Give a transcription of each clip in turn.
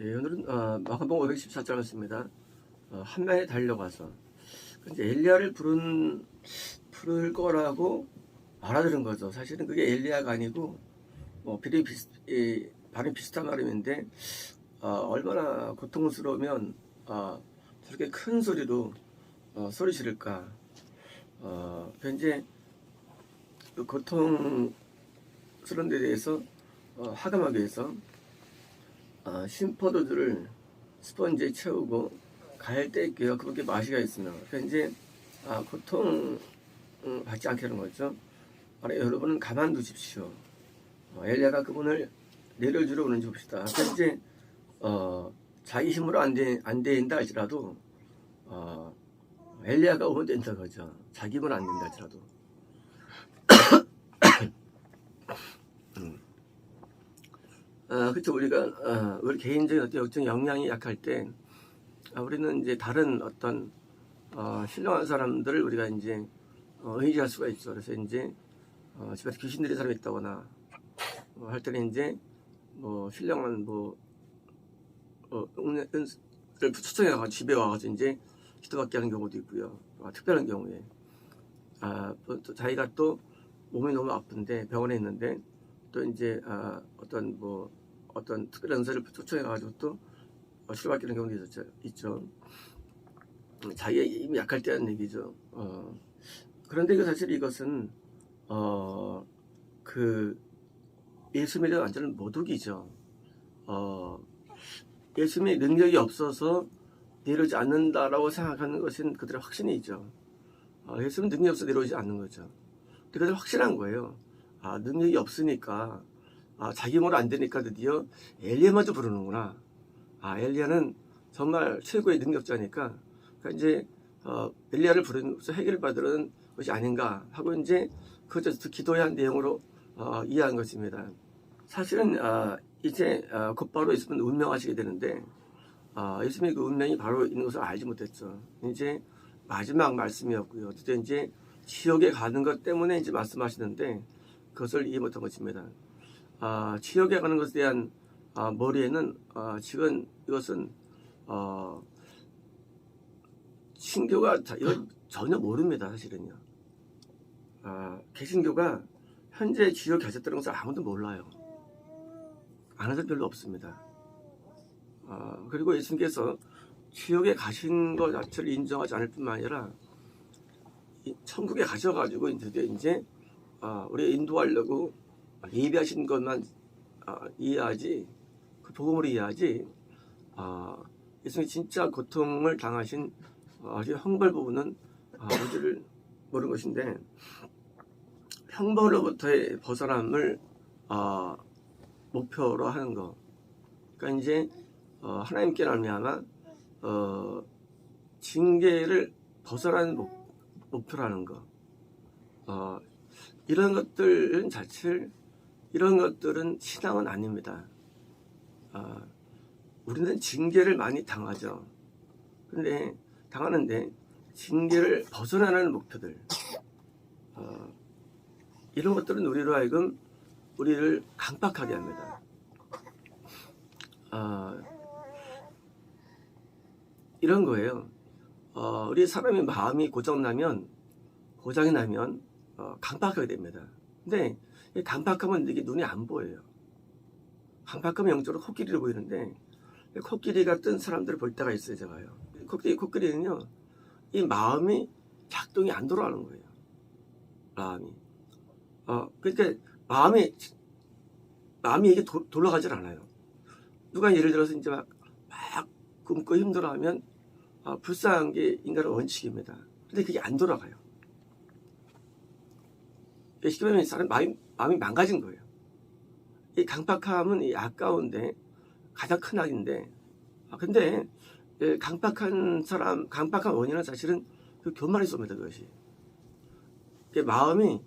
예, 오늘은 어, 마가복음 514장 말씀입니다. 어, 한매에 달려가서 이제 엘리야를 부른 부를 거라고 알아들은 거죠. 사실은 그게 엘리야가 아니고 뭐 비리 비슷 이, 발음 비슷한 발음인데 어, 얼마나 고통스러우면 어, 저렇게 큰 소리로 어, 소리 지를까. 어, 현재 그 고통스러운 데 대해서 어, 하감하기 위해서 어, 심포도들을 스펀지에 채우고 가열 떼게요. 그렇게 맛이가 있으면 그러니까 이제 아, 고통 음, 받지 않게 하는 거죠. 아니, 여러분은 가만두십시오. 어, 엘리야가 그분을 내려주러 오는지 봅시다. 그러니까 이제 어, 자기 힘으로 안, 되, 안 된다 할지라도 어, 엘리야가 오면 된다 그죠. 자기 힘으로 안 된다 할지라도 아, 그렇죠. 우리가 어, 우리 개인적인 어떤 역적 역량이 약할 때 아, 우리는 이제 다른 어떤 어, 신령한 사람들을 우리가 이제 어, 의지할 수가 있죠. 그래서 이제 어, 집에서 귀신 들린 사람이 있다거나 어, 할 때는 이제 뭐 신령한 뭐 어, 은을 초청해 가지고 집에 와가지고 이제 기도받게 하는 경우도 있고요. 아, 특별한 경우에 아, 또, 또 자기가 또 몸이 너무 아픈데 병원에 있는데 또 이제 아, 어떤 뭐 어떤 특별한 은사를 초청해가지고 또 어, 하는 경우도 있죠. 있죠. 음, 자기가 이미 약할 때라는 얘기죠. 어, 그런데 그 사실 이것은 어, 그 예수 믿는 완전한 모독이죠. 어, 예수님의 능력이 없어서 내려오지 않는다라고 생각하는 것은 그들의 확신이죠. 어, 예수님 능력이 없어서 내려오지 않는 거죠. 그들 확신한 거예요. 아, 능력이 없으니까, 아, 자기 힘으로 안 되니까 드디어 엘리야마저 부르는구나. 아, 엘리야는 정말 최고의 능력자니까, 그러니까 이제, 어, 엘리야를 부르면서 해결을 받으는 것이 아닌가 하고 이제 그저 기도해야 한 내용으로 어, 이해한 것입니다. 사실은 아, 이제 아, 곧바로 예수님은 운명하시게 되는데 아, 예수님의 그 운명이 바로 있는 것을 알지 못했죠. 이제 마지막 말씀이었고요. 어쨌든 이제 지옥에 가는 것 때문에 이제 말씀하시는데 그것을 이해 못한 것입니다. 아, 지옥에 가는 것에 대한 아, 머리에는 아, 지금 이것은 어, 신교가 자- 이건 전혀 모릅니다. 사실은요. 아, 개신교가 현재 지옥에 가셨다는 것을 아무도 몰라요. 아는 사람 별로 없습니다. 아, 그리고 예수님께서 지옥에 가신 것 자체를 인정하지 않을 뿐만 아니라 이 천국에 가셔가지고 이제 이제 아, 우리 인도하려고 예비하신 것만 아, 이해하지 그 복음으로 이해하지 아, 예수님이 진짜 고통을 당하신 아, 아주 형벌 부분은 아, 뭔지를 모르는 것인데 형벌로부터의 벗어남을 아, 목표로 하는 거. 그러니까 이제 어, 하나님께 말미암아 어, 징계를 벗어나는 목, 목표라는 거. 어, 이런 것들은 자체를 이런 것들은 신앙은 아닙니다. 아, 우리는 징계를 많이 당하죠. 근데 당하는데 징계를 벗어나는 목표들 어, 이런 것들은 우리로 하여금 우리를 강박하게 합니다. 아, 이런 거예요. 어, 우리 사람의 마음이 고장나면 고장이 나면 어, 강박하게 됩니다. 근데 이 강박하면 이게 눈이 안 보여요. 강박하면 영적으로 코끼리로 보이는데 이 코끼리 같은 사람들을 볼 때가 있어요, 제가요. 코끼리, 코끼리는요, 이 마음이 작동이 안 돌아가는 거예요. 마음이. 어, 그러니까 마음이 마음이 이게 도, 돌아가질 않아요. 누가 예를 들어서 이제 막, 막 굶고 힘들어하면 아, 불쌍한 게 인간의 원칙입니다. 근데 그게 안 돌아가요. 쉽게 말하면 사람 마음이, 마음이 망가진 거예요. 이 강박함은 이 아까운데 가장 큰 악인데 아, 근데 예, 강박한 사람 강박한 원인은 사실은 그 교만이 쏩니다 그것이 그 마음이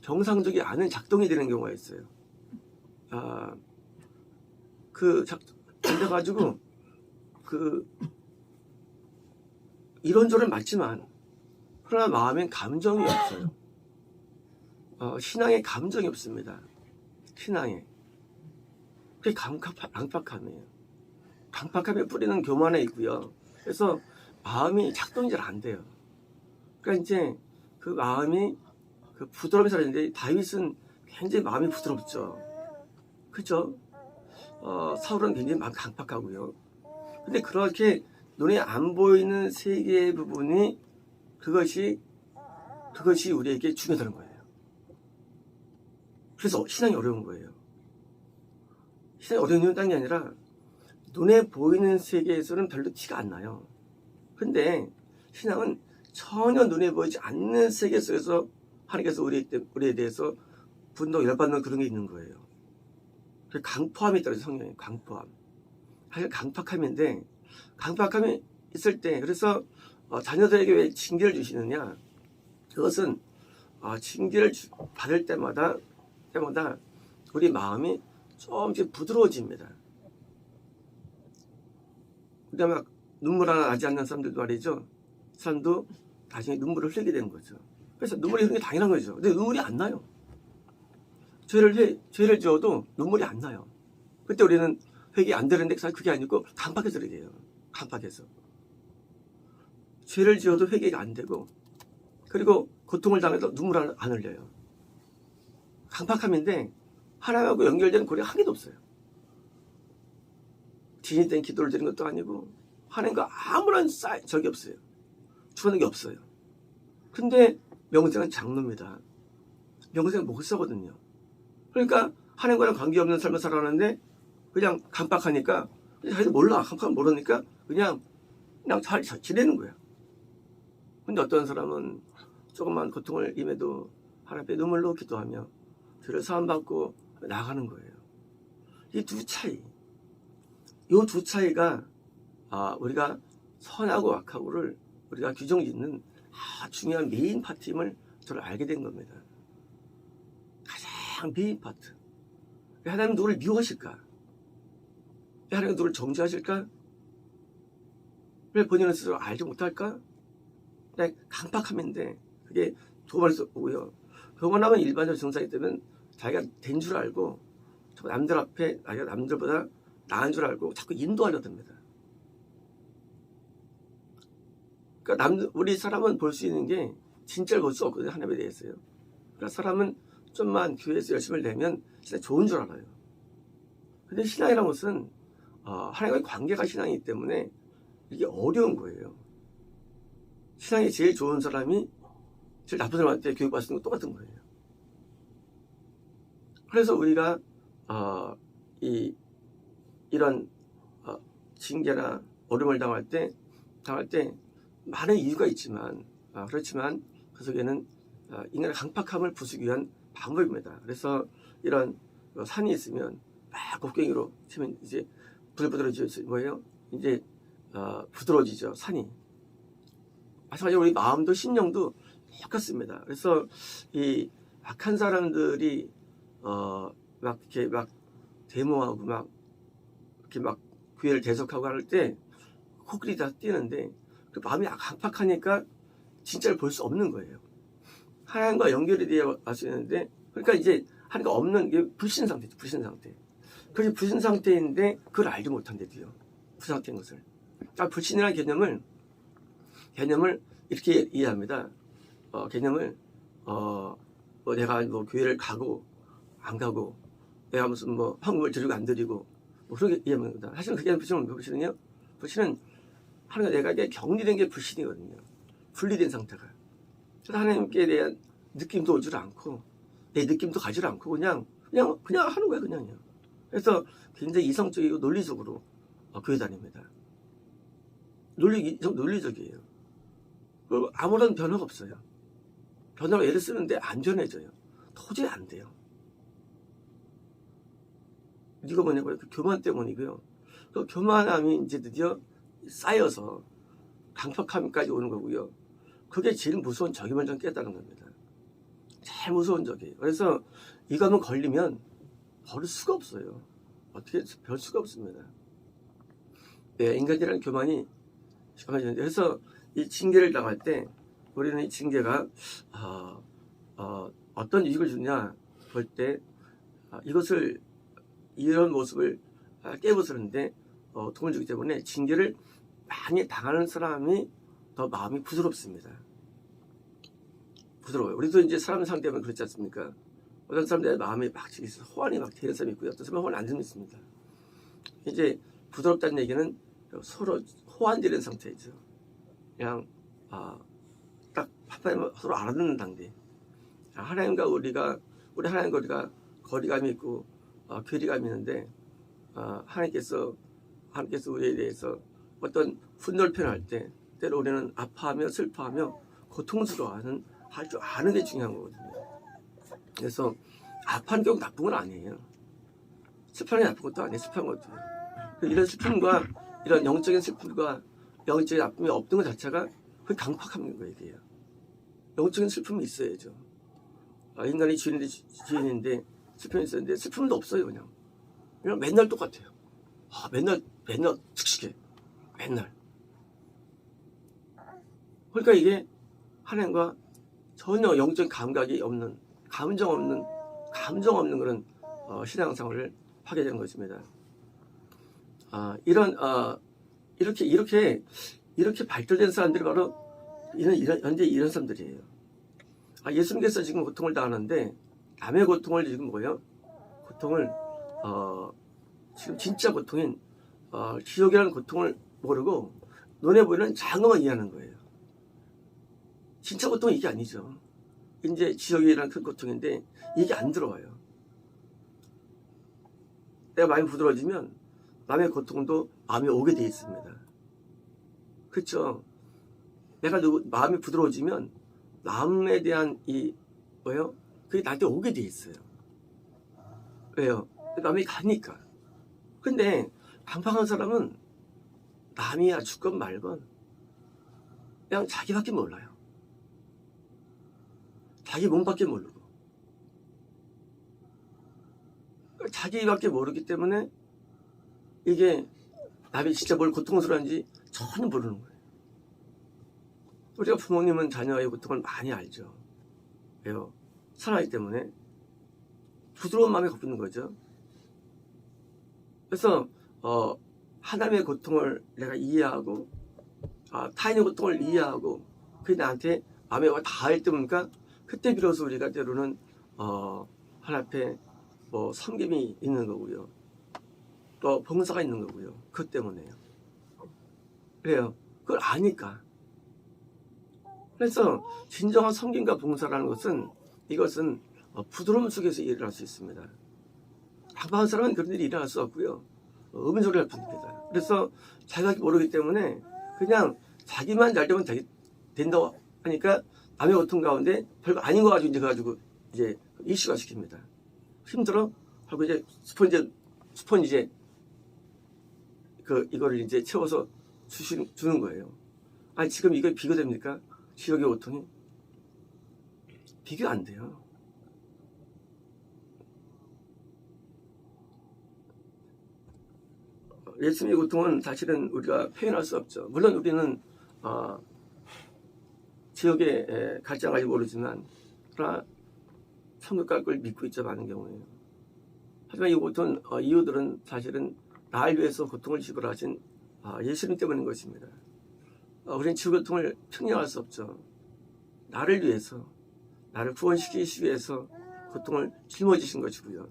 정상적이 않은 작동이 되는 경우가 있어요. 아, 그 작, 그래가지고 그 이런저런 맞지만 그러나 마음엔 감정이 없어요. 어, 신앙에 감정이 없습니다. 신앙에 그게 강박, 강박함이에요. 강팍함에 뿌리는 교만에 있고요. 그래서 마음이 작동이 잘 안 돼요. 그러니까 이제 그 마음이 그 부드러움이 사라지는데 다윗은 굉장히 마음이 부드럽죠. 그죠? 어, 사울은 굉장히 마음 강팍하고요. 근데 그렇게 눈에 안 보이는 세계의 부분이 그것이 그것이 우리에게 중요하다는 거예요. 그래서 신앙이 어려운 거예요. 신앙이 어려운 이유는 딴게 아니라 눈에 보이는 세계에서는 별로 티가 안 나요. 근데 신앙은 전혀 눈에 보이지 않는 세계 속에서 하나님께서 우리, 우리에 대해서 분노, 열받는 그런 게 있는 거예요. 그 강포함이 있다고 성경에 강포함. 사실 강팍함인데 강팍함이 있을 때 그래서 어, 자녀들에게 왜 징계를 주시느냐 그것은 어, 징계를 주- 받을 때마다 때마다 우리 마음이 조금씩 부드러워집니다. 근데 막 눈물 하나 나지 않는 사람들도 말이죠. 그 사람도 나중에 눈물을 흘리게 되는 거죠. 그래서 눈물이 흐르는 게 당연한 거죠. 근데 눈물이 안 나요. 죄를 해, 죄를 지어도 눈물이 안 나요. 그때 우리는 회개 안 되는데 사실 그게 아니고 그래야 돼요. 간pak해서. 죄를 지어도 회개가 안 되고 그리고 고통을 당해도 눈물 안, 안 흘려요. 강팍함인데 하나님하고 연결되는 고리가 한 개도 없어요. 진이 된 기도를 드리는 것도 아니고 하나님과 아무런 싸 적이 없어요. 주하는 게 없어요. 근데 명생은 장로입니다. 명생은 목사거든요. 그러니까 하나님과는 관계없는 삶을 살아가는데 그냥 강박하니까 자기도 몰라 강박 모르니까 그냥 그냥 잘 지내는 거야. 근데 어떤 사람은 조금만 고통을 임해도 하나님 앞에 눈물로 기도하며 죄를 사함받고 나가는 거예요. 이 두 차이, 이 두 차이가 아, 우리가 선하고 악하고를 우리가 규정 짓는 아주 중요한 메인 파트임을 저를 알게 된 겁니다. 가장 메인 파트. 왜 하나님 누구를 미워하실까? 왜 하나님 누구를 정죄하실까? 왜 본인은 스스로 알지 못할까? 그냥 강박함인데 그게 도발에서 오고요. 교만하면 일반적 증상이 되면 자기가 된 줄 알고 자꾸 남들 앞에 자기가 남들보다 나은 줄 알고 자꾸 인도하려 듭니다. 그러니까 남 우리 사람은 볼 수 있는 게 진짜를 볼 수 없거든요. 하나님에 대해서요. 그러니까 사람은 좀만 교회에서 열심을 내면 진짜 좋은 줄 알아요. 근데 신앙이라는 것은 어, 하나님과의 관계가 신앙이기 때문에 이게 어려운 거예요. 신앙이 제일 좋은 사람이 제일 나쁜 사람한테 교육받는 거 똑같은 거예요. 그래서 우리가 어, 이 이런 어, 징계나 어려움을 당할 때 당할 때 많은 이유가 있지만 아, 그렇지만 그 속에는 아, 인간의 강팍함을 부수기 위한 방법입니다. 그래서 이런 어, 산이 있으면 막 곡괭이로 치면 이제 부들부들해지 뭐예요? 이제 어, 부드러워지죠 산이. 마찬가지로 우리 마음도 심령도 똑같습니다. 그래서 이 악한 사람들이 어, 막 이렇게 막 데모하고 막 이렇게 막 교회를 대적하고 할 때 코끼리 다 뛰는데 그 마음이 강팍하니까 진짜를 볼 수 없는 거예요. 하나님과 연결이 되어 왔었는데 그러니까 이제 하나님과 없는 게 불신 상태죠. 불신 상태. 그게 불신 상태인데 그걸 알지 못한대도요. 불신 상태인 것을. 아, 불신이라는 개념을 개념을 이렇게 이해합니다. 어, 개념을 어, 뭐 내가 뭐 교회를 가고 안 가고 내가 무슨 뭐 헌금을 드리고 안 드리고 뭐 그렇게 이해합니다. 사실은 그게 불신은 불신은요. 불신은 하나님과 내가게 격리된 게 불신이거든요. 분리된 상태가. 그래서 하나님께 대한 느낌도 오질 않고 내 느낌도 가지를 않고 그냥 그냥 그냥 하는 거예요 그냥요. 그래서 굉장히 이성적이고 논리적으로 어, 교회 다닙니다. 논리 논리적이에요. 그리고 아무런 변화가 없어요. 변화가 애를 쓰는데 안 변해져요. 도저히 안 돼요. 이거 뭐냐고요? 그 교만 때문이고요. 그 교만함이 이제 드디어 쌓여서 강팍함까지 오는 거고요. 그게 제일 무서운 적임을 좀 깨달은 겁니다. 제일 무서운 적이에요. 그래서 이거 한번 걸리면 버릴 수가 없어요. 어떻게 별 수가 없습니다. 네, 인간이라는 교만이 그래서 이 징계를 당할 때 우리는 이 징계가 어, 어, 어떤 이익을 주냐 볼때 아, 이것을 이런 모습을 아, 깨부수는데 어, 고통을 주기 때문에 징계를 많이 당하는 사람이 더 마음이 부드럽습니다. 부드러워요. 우리도 이제 사람 상대하면 그렇지 않습니까? 어떤 사람들의 마음이 막 있어 호환이 막 되는 사람이 있고요. 어떤 사람은 호환 안 되는 있습니다. 이제 부드럽다는 얘기는 서로 호환되는 상태이죠. 그냥 아, 딱 한마디로 서로 알아듣는 단계. 아, 하나님과 우리가 우리 하나님과 우리가 거리감이 있고 어, 괴리감이 있는데 어, 하나님께서 하나님께서 우리에 대해서 어떤 분노를 표현할 때 때로 우리는 아파하며 슬퍼하며 고통스러워하는 할 줄 아는 게 중요한 거거든요. 그래서 아파하는 경우 나쁜 건 아니에요. 슬퍼하는 게 나쁜 것도 아니에요. 슬퍼한 것도. 이런 슬픔과 이런 영적인 슬픔과 영적인 아픔이 없는 것 자체가 그 강팍한 거예요. 영적인 슬픔이 있어야죠. 아, 인간이 주인인데, 주인인데 슬픔이 있었는데 슬픔도 없어요 그냥. 그냥 맨날 똑같아요. 아, 맨날 맨날 특식해. 맨날. 그러니까 이게 하나님과 전혀 영적 감각이 없는 감정 없는 감정 없는 그런 어, 신앙생활을 하게 되는 것입니다. 아, 이런 어, 이렇게 이렇게 이렇게 발달된 사람들이 바로 이런 이런 현재 이런 사람들이에요. 아, 예수님께서 지금 고통을 당하는데 남의 고통을 지금 뭐예요? 고통을 어, 지금 진짜 고통인 어, 지옥이라는 고통을 모르고 눈에 보이는 장엄만 이해하는 거예요. 진짜 고통은 이게 아니죠. 이제 지옥이라는 큰 고통인데 이게 안 들어와요. 내가 마음이 부드러워지면 남의 고통도 마음에 오게 돼 있습니다. 그렇죠? 내가 누구 마음이 부드러워지면 남에 대한 이 뭐요? 그게 나한테 오게 돼 있어요. 왜요? 남이 가니까. 근데 방황한 사람은 남이야 죽건 말건 그냥 자기밖에 몰라요. 자기 몸밖에 모르고 자기밖에 모르기 때문에 이게 남이 진짜 뭘 고통스러운지 전혀 모르는 거예요. 우리가 부모님은 자녀의 고통을 많이 알죠. 왜요? 살아있기 때문에 부드러운 마음이 있는 거죠. 그래서 어, 하나님의 고통을 내가 이해하고 아, 타인의 고통을 이해하고 그게 나한테 마음에 와 닿을 때 보니까 그때 비로소 우리가 때로는 어, 하나님 앞에 뭐 섬김이 있는 거고요. 또 봉사가 있는 거고요. 그것 때문에요. 그래요. 그걸 아니까. 그래서 진정한 섬김과 봉사라는 것은 이것은 어, 부드러움 속에서 일어날 수 있습니다. 방방한 사람은 그런 일이 일어날 수 없고요. 어, 음은 소리를 뿐입니다. 그래서 자기가 모르기 때문에 그냥 자기만 잘 되면 되게 된다고 하니까 남의 고통 가운데 별거 아닌 거 가지고 이제 가지고 이제 이슈가 시킵니다. 힘들어? 하고 이제 스폰지 스폰지 그 이거를 이제 채워서 주시, 주는 거예요. 아니 지금 이거 비교됩니까? 지역의 고통이 비교 안 돼요. 예수님의 고통은 사실은 우리가 표현할 수 없죠. 물론 우리는 어, 지역에 에, 갈지 안 갈지 모르지만 그러나 갈걸 믿고 있죠 많은 경우에요. 하지만 이 고통 어, 이유들은 사실은 나를 위해서 고통을 지불하신 아, 예수님 때문인 것입니다. 어, 우리는 고통을 평양할 수 없죠. 나를 위해서 나를 구원시키기 위해서 고통을 짊어지신 것이고요.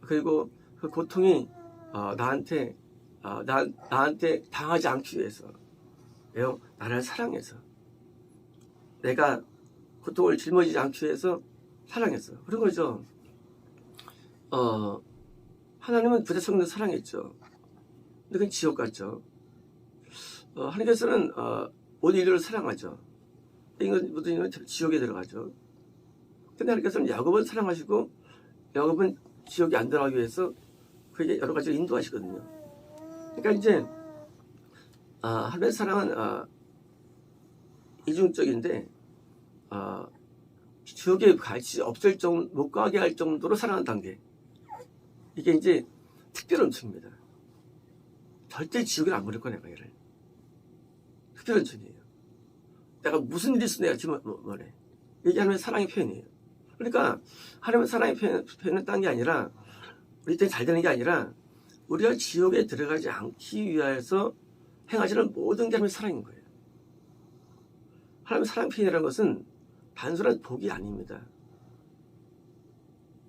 그리고 그 고통이 어, 나한테 어, 나, 나한테 당하지 않기 위해서 왜요? 나를 사랑해서 내가 고통을 짊어지지 않기 위해서 사랑했어. 그런 거죠. 어, 하나님은 부대 성도 사랑했죠. 근데 그건 지옥 같죠. 어, 하나님께서는 어, 모든 인류를 사랑하죠. 인간 모든 인류는 지옥에 들어가죠. 근데 하나님께서는 야곱은 사랑하시고 야곱은 지옥에 안 들어가기 위해서 그게 여러 가지로 인도하시거든요. 그러니까 이제 아, 하나님의 사랑은 아, 이중적인데 아, 지옥에 갈수 없을 정도 못 가게 할 정도로 사랑하는 단계 이게 이제 특별 은총입니다. 절대 지옥에 안 보낼 거야 내가 얘를 특별 은총이에요. 내가 무슨 일이 있어 내가 지금 뭐, 뭐래 이게 하나님의 사랑의 표현이에요. 그러니까 하나님의 사랑의 표현, 표현은 딴게 아니라 우리 때잘 되는 게 아니라 우리가 지옥에 들어가지 않기 위하여서 행하시는 모든 게 하나님의 사랑인 거예요. 하나님의 사랑 표현이라는 것은 단순한 복이 아닙니다.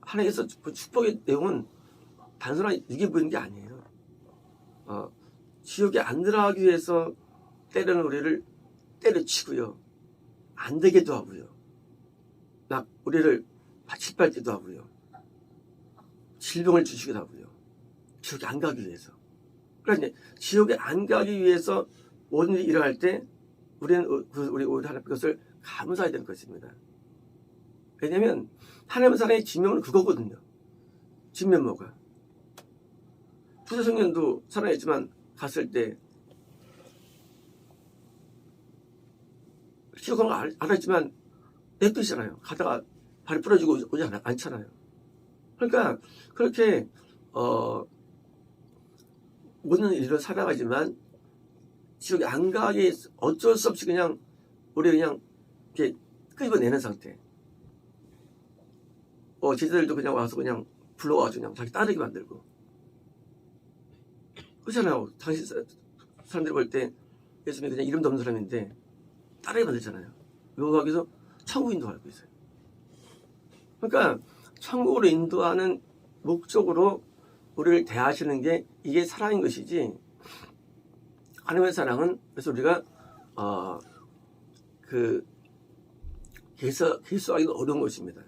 하나님께서 그 축복의 내용은 단순한 이게 보이는 게 아니에요. 어, 지옥에 안 들어가기 위해서 때려는 우리를 때려치고요. 안 되게도 하고요. 막 우리를 짓밟기도 하고요. 질병을 주시기도 하고요. 지옥에 안 가기 위해서. 그러니까 지옥에 안 가기 위해서 모든 일이 일어날 때 우리는 어, 그 우리 우리 하나님 그것을 감사해야 될 것입니다. 왜냐하면 하나님의 사랑의 진명은 그거거든요. 진면모가. 부자 성년도 사랑했지만 갔을 때 기억한 거 알- 알았지만 내 뜻이잖아요. 가다가 발이 부러지고 오지- 않- 않잖아요. 그러니까 그렇게 어 모든 일을 살아가지만 지옥에 안 가게 어쩔 수 없이 그냥 우리 그냥 이렇게 끄집어내는 상태. 어 제자들도 그냥 와서 그냥 불러와가지고 그냥 자기 따르게 만들고 그렇잖아요. 당신 사- 사람들이 볼 때 예수님이 그냥 이름도 없는 사람인데 따르게 만들잖아요. 여기서 천국 인도하고 있어요. 그러니까 천국으로 인도하는 목적으로 우리를 대하시는 게 이게 사랑인 것이지 하나님의 사랑은 그래서 우리가 어그 개수 개수하기가 어려운 것입니다.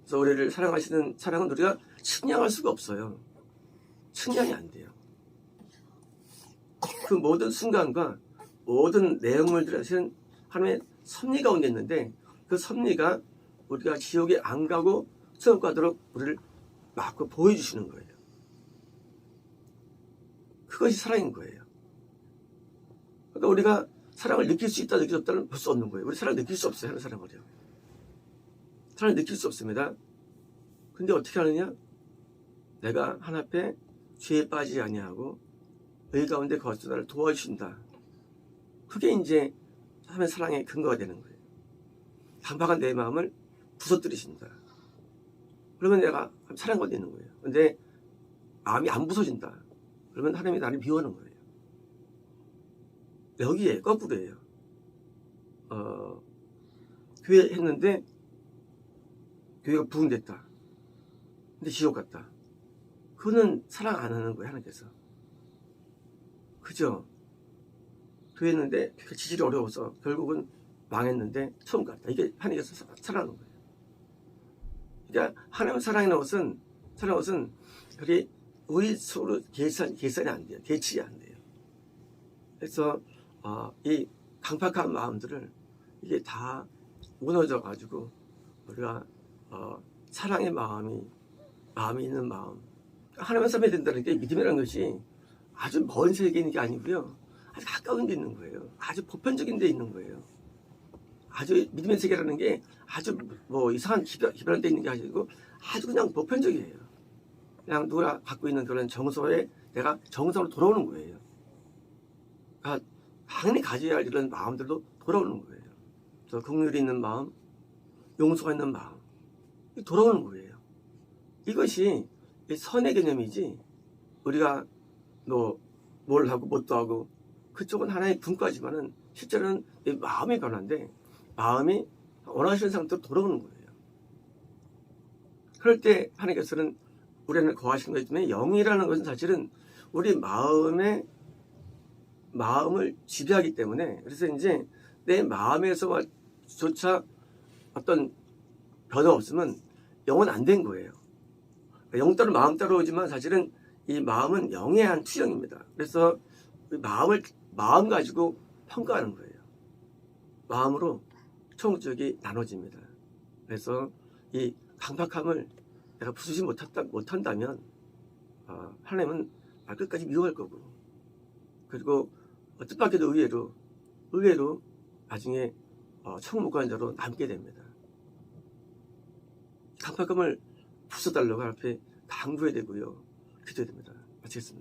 그래서 우리를 사랑하시는 사랑은 우리가 측량할 수가 없어요. 측량이 안 돼요. 그 모든 순간과 모든 내용을 들으신 하나님의 섭리 가운데 있는데 그 섭리가 우리가 지옥에 안 가고 천국 가도록 우리를 막고 보여주시는 거예요. 그것이 사랑인 거예요. 그러니까 우리가 사랑을 느낄 수 있다, 느낄 수 없다는 볼 수 없는 거예요. 우리 사랑을 느낄 수 없어요. 하는 사랑을요. 사랑을 느낄 수 없습니다. 근데 어떻게 하느냐? 내가 하나 앞에 죄에 빠지지 아니하고 의 가운데 거쳐 나를 도와주신다. 그게 이제 하나님의 사랑의 근거가 되는 거예요. 강박한 내 마음을 부서뜨리신다. 그러면 내가 사랑 가운데 있는 거예요. 근데 마음이 안 부서진다. 그러면 하나님이 나를 미워하는 거예요. 여기에 거꾸로예요. 어, 교회 했는데 교회가 부흥됐다. 근데 지옥 갔다. 그거는 사랑 안 하는 거예요, 하나님께서. 그죠? 했는데 교회 지질이 어려워서 결국은 망했는데 처음 갔다. 이게 하나님께서 사- 사랑하는 거예요. 그러니까 하나님의 사랑이라는 것은 사랑하는 것은 그게 우리 서로 계산 계산이 안 돼요. 계측이 안 돼요. 그래서 어, 이 강팍한 마음들을 이게 다 무너져 가지고 우리가 어, 사랑의 마음이 마음이 있는 마음 하나님의 삶에 된다는 게 믿음이라는 것이 아주 먼 있는 게 아니고요. 아주 가까운 데 있는 거예요. 아주 보편적인 데 있는 거예요. 아주 믿음의 세계라는 게 아주 뭐 이상한 기별, 기별한 데 있는 게 아니고 아주 그냥 보편적이에요. 그냥 누가 갖고 있는 그런 정서에 내가 정서로 돌아오는 거예요. 그러니까 당연히 가져야 할 이런 마음들도 돌아오는 거예요. 저 긍휼이 있는 마음, 용서가 있는 마음, 돌아오는 거예요. 이것이 이 선의 개념이지 우리가 너뭘 하고 뭣도 하고 그쪽은 하나의 분과지만은 실제로는 이 마음이 변화인데 마음이 원하시는 상태로 돌아오는 거예요. 그럴 때 하나님께서는 우리는 거하시는 것이지만 영이라는 것은 사실은 우리 마음의 마음을 지배하기 때문에 그래서 이제 내 마음에서조차 어떤 변화 없으면 영은 안 된 거예요. 영 따로 마음 따로 오지만 사실은 이 마음은 영의 한 투영입니다. 그래서 그 마음을 마음 가지고 평가하는 거예요. 마음으로 총적이 나눠집니다. 그래서 이 강박함을 내가 부수지 못한다, 못한다면 어, 하나님은 말 끝까지 미워할 거고 그리고 어, 뜻밖에도 의외로 의외로 나중에 어, 청무관자로 남게 됩니다. 강박함을 부숴달라고 앞에 강구해야 되고요. 기도해야 됩니다. 마치겠습니다.